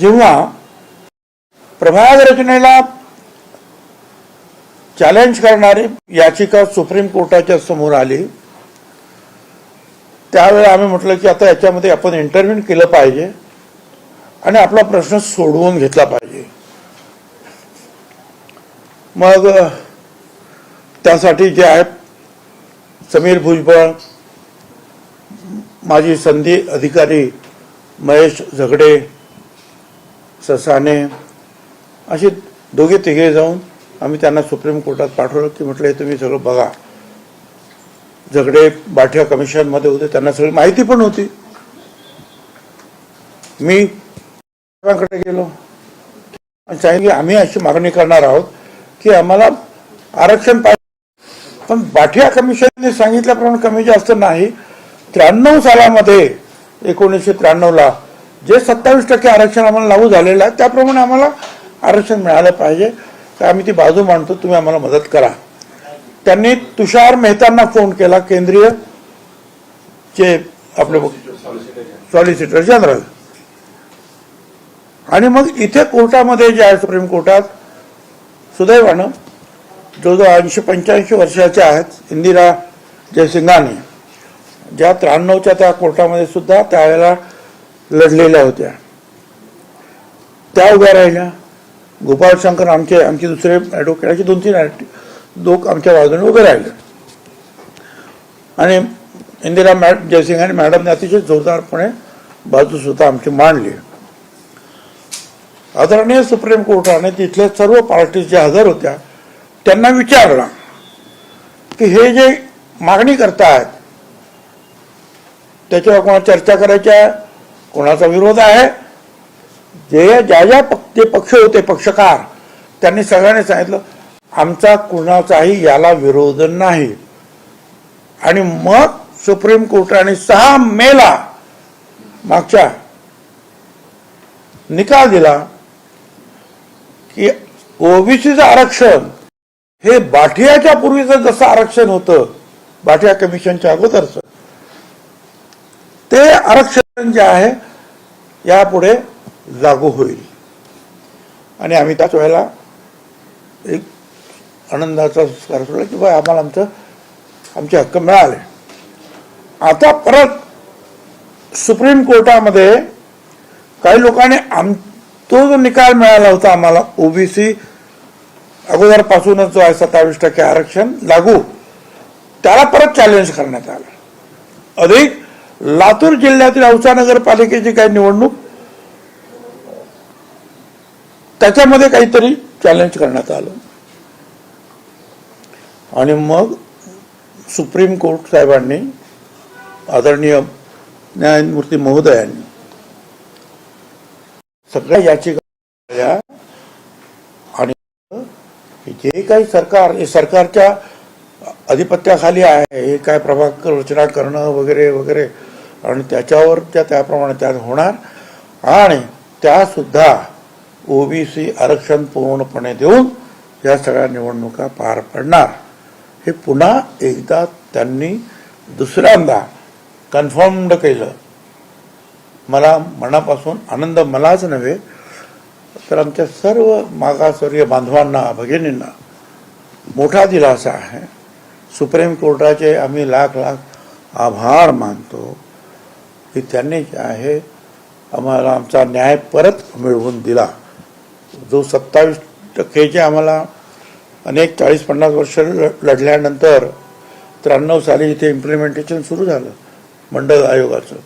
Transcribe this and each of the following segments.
जेव्हा प्रभाग रचनेला चॅलेंज करणारी याचिका सुप्रीम कोर्टाच्या समोर आली त्यावेळेला आम्ही म्हटलं की आता याच्यामध्ये आपण इंटरव्ह्यू केलं पाहिजे आणि आपला प्रश्न सोडवून घेतला पाहिजे. मग त्यासाठी जे आहेत समीर भुजबळ माजी संधी अधिकारी महेश झगडे ससाने असे दोघे तिघे जाऊन आम्ही त्यांना सुप्रीम कोर्टात पाठवलं की म्हटलं हे तुम्ही सगळं बघा. झगडे बाठ्या कमिशनमध्ये होते त्यांना सगळी माहिती पण होती. मी साहेबांकडे गेलो. आणि आम्ही अशी मागणी करणार आहोत की आम्हाला आरक्षण पाहिजे पण बाठिया कमिशनने सांगितल्याप्रमाणे कमी जास्त नाही. त्र्याण्णव सालामध्ये एकोणीसशे त्र्याण्णवला जे सत्तावीस टक्के आरक्षण आम्हाला लागू झालेलं आहे त्याप्रमाणे आम्हाला आरक्षण मिळालं पाहिजे. तर आम्ही ती बाजू मांडतो तुम्ही आम्हाला मदत करा. त्यांनी तुषार मेहतांना फोन केला केंद्रीय चे आपले सॉलिसिटर जनरल आणि मग इथे कोर्टामध्ये जे आहे सुप्रीम कोर्टात सुदैवानं जो जो ऐंशी पंच्याऐंशी वर्षाच्या आहेत इंदिरा जयसिंगाने ज्या त्र्याण्णवच्या त्या कोर्टामध्ये सुद्धा त्यावेळेला लढलेल्या होत्या. त्या उभ्या राहिल्या. गोपाळ शंकर आमचे आमचे दुसरे ॲडव्होकेट दोन तीन लोक आमच्या बाजूने उभे राहिले. आणि इंदिरा मॅड जयसिंग आणि मॅडमने अतिशय जोरदारपणे बाजू सुद्धा आमची मांडली. आदरणीय सुप्रीम कोर्टाने तिथल्या सर्व पार्टीज ज्या हजर होत्या त्यांना विचारला की हे जे मागणी करतायत त्याच्यावर कोणा चर्चा करायच्या आहे? कोणाचा विरोध आहे? जे ज्या ज्या पक- ते पक्ष होते पक्षकार त्यांनी सगळ्यांनी सांगितलं आमचा कुणाचाही याला विरोध नाही. आणि मग सुप्रीम कोर्टाने सहा मेला मागच्या निकाल दिला की ओबीसीचं आरक्षण हे बाठियाच्या पूर्वीचं जसं आरक्षण होतं बाठिया कमिशनच्या अगोदरचं ते आरक्षण जे आहे यापुढे लागू होईल. आणि आम्ही त्याच वेळेला एक आनंदाचा संस्कार सोडला की बा आम्हाला आमचं आमचे हक्क मिळाले. आता परत सुप्रीम कोर्टामध्ये काही लोकांनी आम तो जो निकाल मिळाला होता आम्हाला ओबीसी अगोदरपासूनच जो आहे सत्तावीस टक्के आरक्षण लागू त्याला परत चॅलेंज करण्यात आलं. अधिक लातूर जिल्ह्यातील औसा नगरपालिकेची काही निवडणूक त्याच्यामध्ये काहीतरी चॅलेंज करण्यात आलं. आणि मग सुप्रीम कोर्ट साहेबांनी आदरणीय न्यायमूर्ती महोदयांनी सगळ्या याचिका आणि जे काही सरकार हे सरकारच्या अधिपत्याखाली आहे हे काय प्रभाग रचना करणं वगैरे वगैरे आणि त्याच्यावर त्या त्याप्रमाणे त्या होणार. आणि त्यासुद्धा ओ बी ओबीसी आरक्षण पूर्णपणे देऊन या सगळ्या निवडणुका पार पडणार. हे पुन्हा एकदा त्यांनी दुसऱ्यांदा कन्फर्म्ड केलं. मला मनापासून आनंद मलाच नव्हे तर आमच्या सर्व मागासवर्गीय बांधवांना भगिनींना मोठा दिलासा आहे. सुप्रीम कोर्टाचे आम्ही लाख लाख आभार मानतो. की त्यांनी जे आहे आम्हाला आमचा न्याय परत मिळवून दिला. जो सत्तावीस टक्केचे आम्हाला अनेक चाळीस पन्नास वर्ष लढल्यानंतर त्र्याण्णव साली इथे इम्प्लिमेंटेशन सुरू झालं मंडल आयोगाचं.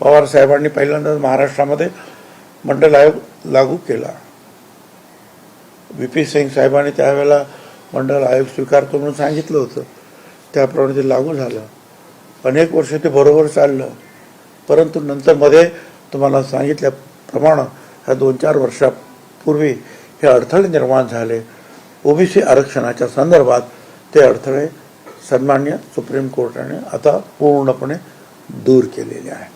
पवार साहेबांनी पहिल्यांदाच महाराष्ट्रामध्ये मंडल आयोग लागू केला. व्ही पी सिंग साहेबांनी त्यावेळेला मंडल आयोग स्वीकारतो म्हणून सांगितलं होतं. त्याप्रमाणे ते लागू झालं. अनेक वर्ष ते बरोबर चाललं. परंतु नंतर मध्ये तुम्हाला सांगितल्याप्रमाणे ह्या दोन चार वर्षापूर्वी हे अडथळे निर्माण झाले. ओबीसी आरक्षणाच्या संदर्भात ते अडथळे सन्मान्य सुप्रीम कोर्टाने आता पूर्णपणे दूर केलेले आहे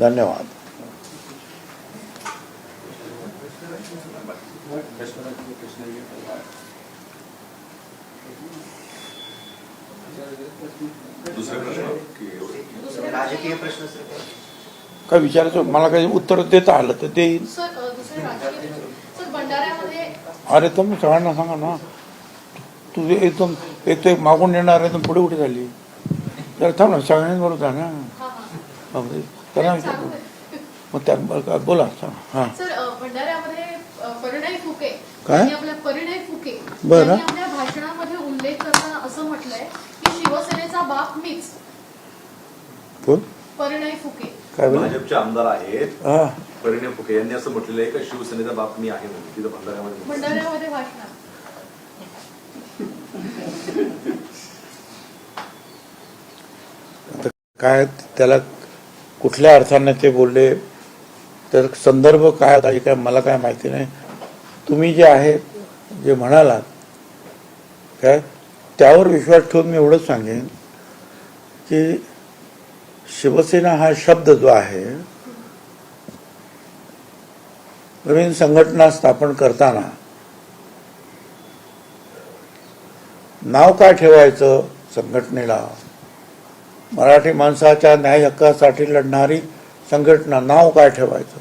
धन्यवाद. दुसरे प्रश्न? की राजकीय प्रश्न? काय विचारायचं? मला काही उत्तर देता आलं तर ते येईल. सर अ, दुसरे राजकीय सर भंडाऱ्यामध्ये अरे तर मी सगळ्यांना सांगा ना. तू एकदम एक तो एक मागून येणार एकदम पुढे कुठे झाली तर थांब ना सगळ्यांबरोबर जा ना. हा हा. त्यांना विचार. मग त्या बोला सांग. हां. परिणय फुके काय? यांनी आपल्या परिणय फुके बरं. यांनी आपल्या भाषणामध्ये उल्लेख करताना असं म्हटलंय की शिवसेनेचा बाप मीच. कोण? परिणय फुके. काय बोला भाजपचे आमदार आहेत. हां. परिणय फुके यांनी असं म्हटलेलं आहे का शिवसेनेचा बाप मी आहे म्हणून. तिथं भंडाऱ्यामध्ये भंडाऱ्यामध्ये भाषणात आता काय त्याला कुठल्या अर्थाने ते बोलले? तर संदर्भ काय होता? हे काय मला काय माहिती नाही. तुम्ही जे आहेत जे म्हणालात काय त्यावर विश्वास ठेवून मी एवढंच सांगेन की शिवसेना हा शब्द जो आहे नवीन संघटना स्थापन करताना नाव काय ठेवायचं संघटनेला? मराठी माणसाच्या न्याय हक्कासाठी लढणारी संघटना नाव काय ठेवायचं?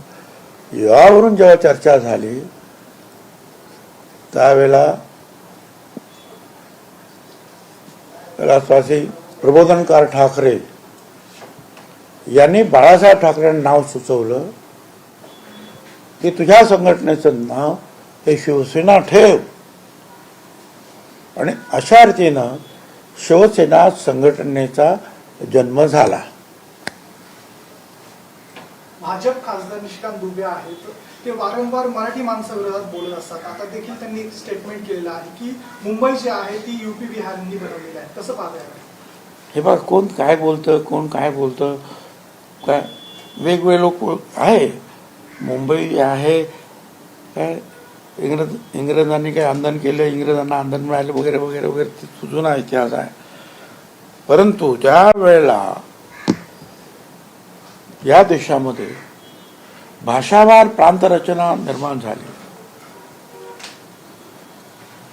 यावरून जेव्हा चर्चा झाली त्यावेळेला कैलासवासी प्रबोधनकार ठाकरे यांनी बाळासाहेब ठाकरेंना नाव सुचवलं की तुझ्या संघटनेचं नाव हे शिवसेना ठेव. आणि अशा रीतीनं शिवसेना संघटनेचा जन्म झाला. भाजप खासदार निशिकांत दुबे आहेत. ते वारंवार मराठी माणसाविरोधात बोलत असतात. आता देखील त्यांनी एक स्टेटमेंट केलेलं आहे की मुंबई जी आहे ती युपी बिहारनी बनवलेली आहे. तसं पाहता हे बघ कोण काय बोलतं कोण काय बोलतं काय वेगवेगळे लोक आहे. मुंबई आहे काय इंग्रज इंग्रजांनी काय आंदोलन केलं इंग्रजांना आंदोलन मिळालं वगैरे वगैरे वगैरे ते जुना इतिहास आहे. परंतु ज्या वेळेला या देशामध्ये भाषावार प्रांतरचना निर्माण झाली.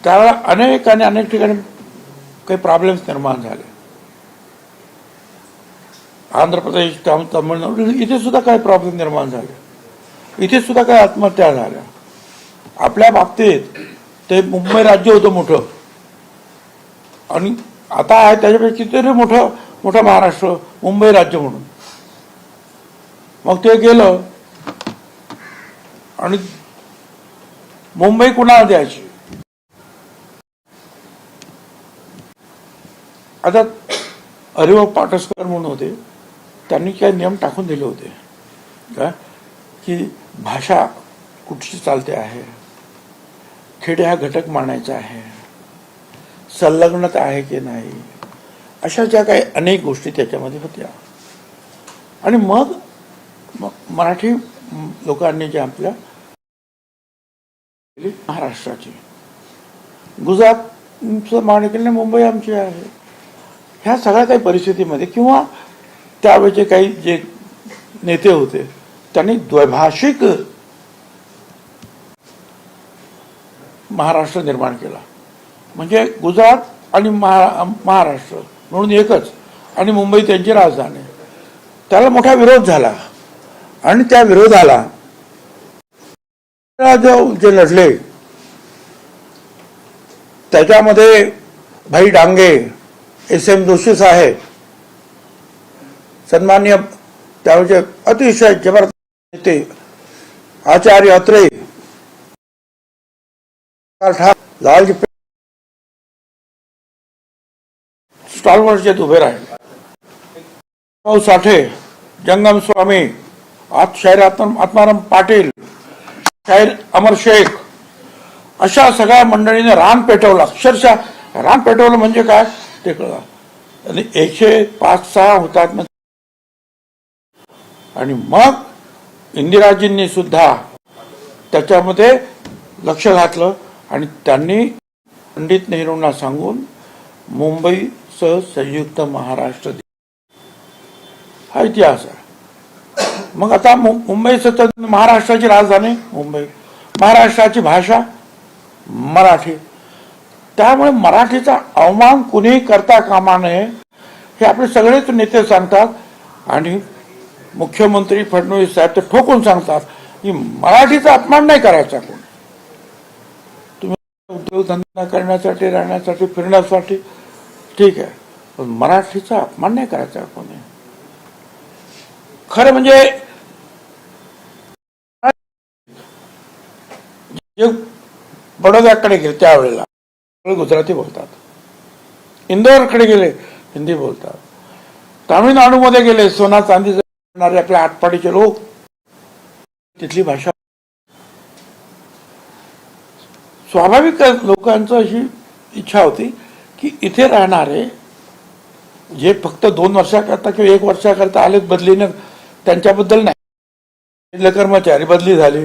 त्यावेळेला अनेक आणि अनेक ठिकाणी काही प्रॉब्लेम्स निर्माण झाले. आंध्र प्रदेश ताम- तामिळनाडू इथे सुद्धा काही प्रॉब्लेम निर्माण झाले. इथे सुद्धा काही आत्महत्या झाल्या. आपल्या बाबतीत ते मुंबई राज्य होतं मोठं. आणि आता आहे त्याच्यापेक्षा कितीतरी मोठं मोठं महाराष्ट्र मुंबई राज्य म्हणून. मग ते गेलं आणि मुंबई कुणाला द्यायची? आता हरिभाऊ पाटसकर म्हणून होते. त्यांनी काही नियम टाकून दिले होते. का? की भाषा कुठची चालते आहे? खेडे हा घटक मानायचा आहे. संलग्नता आहे की नाही? अशा ज्या काही अनेक गोष्टी त्याच्यामध्ये होत्या. आणि मग मग मराठी लोकांनी जे आपल्या महाराष्ट्राची. गुजरात मागणी मुंबई आमची आहे. ह्या सगळ्या काही परिस्थितीमध्ये किंवा त्यावेळेचे काही जे नेते होते त्यांनी द्वैभाषिक महाराष्ट्र निर्माण केला. म्हणजे गुजरात आणि महा महाराष्ट्र म्हणून एकच आणि मुंबई त्यांची राजधानी. त्याला मोठा विरोध झाला. आणि त्या विरोधाला जो जे लढले त्याच्यामध्ये भाई डांगे एस एम जोशी साहेब सन्मान्य त्यावेळेचे अतिशय जबरदस्त नेते आचार्य अत्रे लालजी स्टॉलवरचे उभे राहिले. साठे जंगम स्वामी आत शाहीर आत्म आत्माराम पाटील शाहीर अमर शेख अशा सगळ्या मंडळीने रान पेटवलं. अक्षरशः रान पेटवलं म्हणजे काय? ते कळलं. आणि एकशे पाच सहा होतात आणि मग इंदिराजींनी सुद्धा त्याच्यामध्ये लक्ष घातलं आणि त्यांनी पंडित नेहरूंना सांगून मुंबईसह संयुक्त महाराष्ट्र हा इतिहास आहे. मग आता मु- मुंबईचं तर महाराष्ट्राची राजधानी मुंबई. महाराष्ट्राची भाषा मराठी. त्यामुळे मराठीचा अवमान कुणीही करता कामा नये हे आपले सगळेच नेते सांगतात. आणि मुख्यमंत्री फडणवीस साहेब ते ठोकून सांगतात की मराठीचा अपमान नाही करायचा कोण. तुम्ही उद्योगधंदा करण्यासाठी राहण्यासाठी फिरण्यासाठी ठीक आहे. पण मराठीचा अपमान नाही करायचा कोणी. खरं म्हणजे जे बडोद्याकडे गेले त्यावेळेला गुजराती बोलतात. इंदोरकडे गेले हिंदी बोलतात. तामिळनाडूमध्ये गेले सोना चांदी करणारे आपल्या आटपाडीचे लोक तिथली भाषा. स्वाभाविक लोकांचं अशी इच्छा होती की इथे राहणारे जे फक्त दोन वर्षाकरता किंवा एक वर्षाकरता आलेत बदलीनं त्यांच्याबद्दल नाही. इथले कर्मचारी बदली झाली.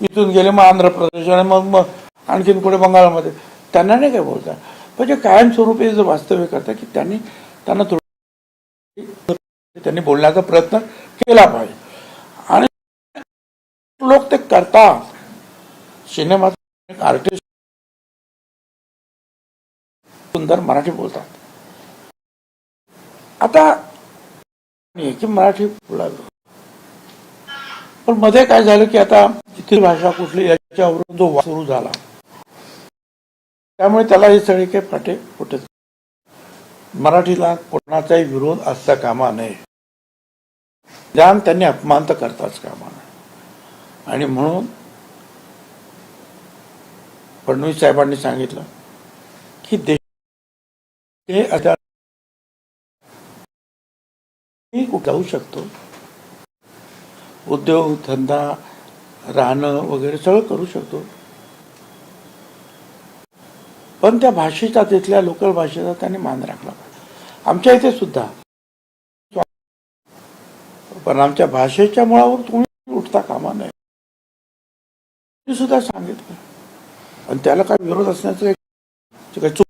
इथून गेले मग आंध्र प्रदेश आणि मग मग आणखीन पुढे बंगालमध्ये. त्यांना नाही काय बोलता म्हणजे कायमस्वरूपी जर वास्तव्य करता की त्यांनी त्यांना थोडं त्यांनी बोलण्याचा प्रयत्न केला पाहिजे. आणि लोक ते करतात. सिनेमात आर्टिस्ट सुंदर मराठी बोलतात. आता की मराठी बोलायला पण मध्ये काय झालं की आता इथली भाषा कुठली याच्यावरून जो वाद सुरू झाला. त्यामुळे त्याला हे सगळे काही फाटे फुटत. मराठीला कोणाचाही विरोध असता कामा नये. ज्ञान त्यांनी अपमान तर करताच कामा नये. आणि म्हणून फडणवीस साहेबांनी सांगितलं की देश हे आता मी जाऊ शकतो? उद्योग धंदा राहणं वगैरे सगळं करू शकतो. पण त्या भाषेचा तिथल्या लोकल भाषेचा त्याने मान राखला पाहिजे. आमच्या इथे सुद्धा. पण आमच्या भाषेच्या मुळावर तुम्ही उठता कामा नये. सुद्धा सांगितलं. आणि त्याला काय विरोध असण्याचं काही- काही चूक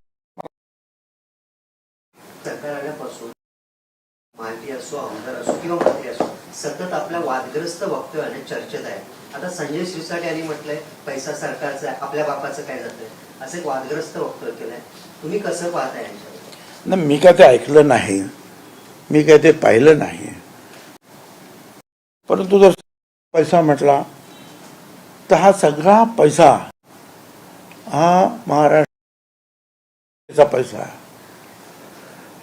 सरकार आल्यापासून माहिती असो आमदार असो किंवा असो सतत आपल्या वादग्रस्त वक्तव्याने चर्चेत आहे. आता संजय शिरसाट यांनी म्हटलंय पैसा सरकारचा आहे आपल्या बापाचं काय जातंय असं एक वादग्रस्त वक्तव्य केलंय. तुम्ही कसं पाहताय यांच्याकडे ना मी काय ते ऐकलं नाही. मी काय ते पाहिलं नाही. परंतु जर पैसा म्हटला तर हा सगळा पैसा हा महाराष्ट्राचा पैसा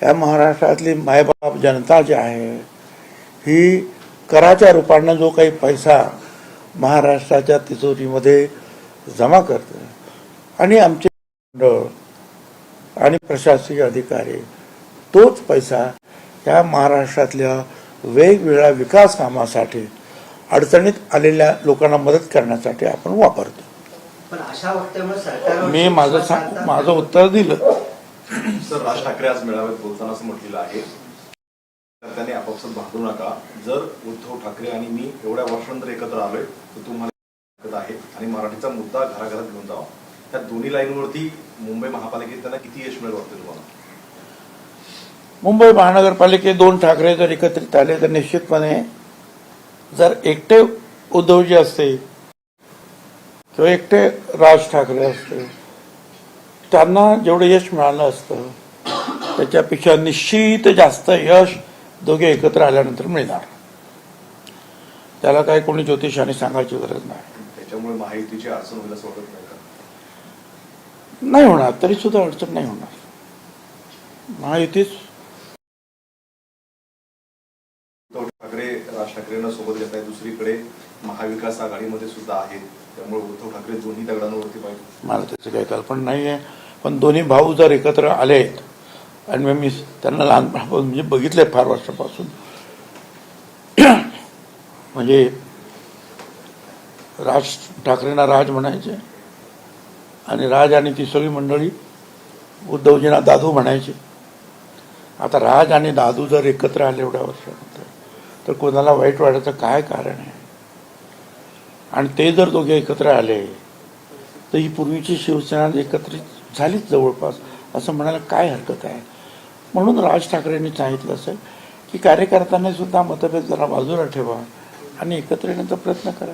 या महाराष्ट्रातली मायबाप जनता जी आहे ही कराच्या रूपानं जो काही पैसा महाराष्ट्राच्या तिजोरीमध्ये जमा करते आणि आमचे मंडळ आणि प्रशासकीय अधिकारी तोच पैसा या महाराष्ट्रातल्या वेगवेगळ्या विकास कामासाठी अडचणीत आलेल्या लोकांना मदत करण्यासाठी आपण वापरतो पण अशा वक्तव्यामुळे सरकार मी माझं सांग माझं उत्तर दिलं. सर राज ठाकरे आज मेळाव्यात बोलताना असं म्हटलेलं आहे त्याने आपापसात भांडू नका. जर उद्धव ठाकरे आणि मी एवढ्या वर्षानंतर एकत्र आलोय तर तुम्हाला आहे. आणि मराठीचा मुद्दा घराघरात घेऊन जावा. त्या दोन्ही लाईनवरती मुंबई महापालिकेत त्यांना किती यश मिळेल वाटतं तुम्हाला? मुंबई महानगरपालिकेत दोन ठाकरे जर एकत्रित आले तर निश्चितपणे जर एकटे उद्धवजी असते किंवा एकटे राज ठाकरे असते त्यांना जेवढं यश मिळालं असतं त्याच्यापेक्षा निश्चित जास्त यश दोघे एकत्र आल्यानंतर मिळणार. त्याला काय कोणी ज्योतिषाने सांगायची गरज नाही. त्याच्यामुळे महायुतीची अडचण होईल असं वाटत नाही का? नाही होणार तरी सुद्धा अडचण नाही होणार. महायुतीच उद्धव ठाकरे राज ठाकरेंना सोबत घेत आहे दुसरीकडे महाविकास आघाडीमध्ये सुद्धा आहेत. त्यामुळे उद्धव ठाकरे दोन्ही दगडांवरती पाहिजे. मला त्याची काही कल्पना नाही आहे पण दोन्ही भाऊ जर एकत्र आले आहेत आणि मग मी त्यांना लहानपणापासून म्हणजे बघितले फार वर्षापासून. म्हणजे राज ठाकरेंना राज म्हणायचे आणि राज आणि ती सगळी मंडळी उद्धवजींना दादू म्हणायचे. आता राज आणि दादू जर एकत्र आले एवढ्या वर्षानंतर तर कोणाला वाईट वाटायचं काय कारण आहे? आणि ते जर दोघे एकत्र आले तर ही पूर्वीची शिवसेना एकत्रित झालीच जवळपास असं म्हणायला काय हरकत आहे? म्हणून राज ठाकरेंनी सांगितलं असेल की कार्यकर्त्यांनी सुद्धा मतभेद जरा बाजूला ठेवा आणि एकत्र येण्याचा प्रयत्न करा.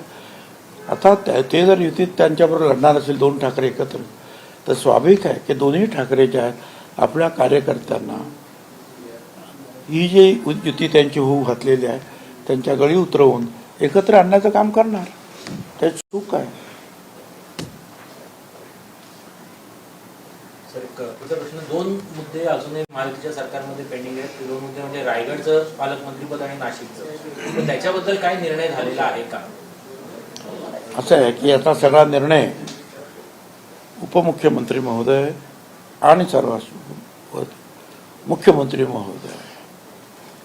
आता त्या- ते जर युतीत त्यांच्याबरोबर लढणार असेल दोन ठाकरे एकत्र तर स्वाभाविक आहे की दोन्ही ठाकरे जे आहेत आपल्या कार्यकर्त्यांना ही जी युती त्यांची होऊ घातलेली आहे त्यांच्या गळी उतरवून एकत्र आणण्याचं काम करणार. त्यात चूक आहे सर एक पुढचा प्रश्न दोन मुद्दे अजूनही महायुतीच्या सरकारमध्ये पेंडिंग आहेत. ते दोन मुद्दे म्हणजे रायगडचं पालकमंत्रीपद आणि नाशिकचं. तर त्याच्याबद्दल काय निर्णय झालेला आहे का? असं आहे की याचा सगळा निर्णय उपमुख्यमंत्री महोदय आणि सर्व मुख्यमंत्री महोदय.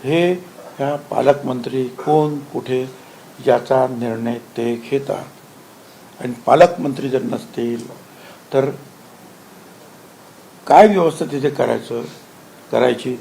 हे ह्या पालकमंत्री कोण कुठे याचा निर्णय ते घेतात. आणि पालकमंत्री जर नसतील तर काय व्यवस्था तिथे करायचं करायची?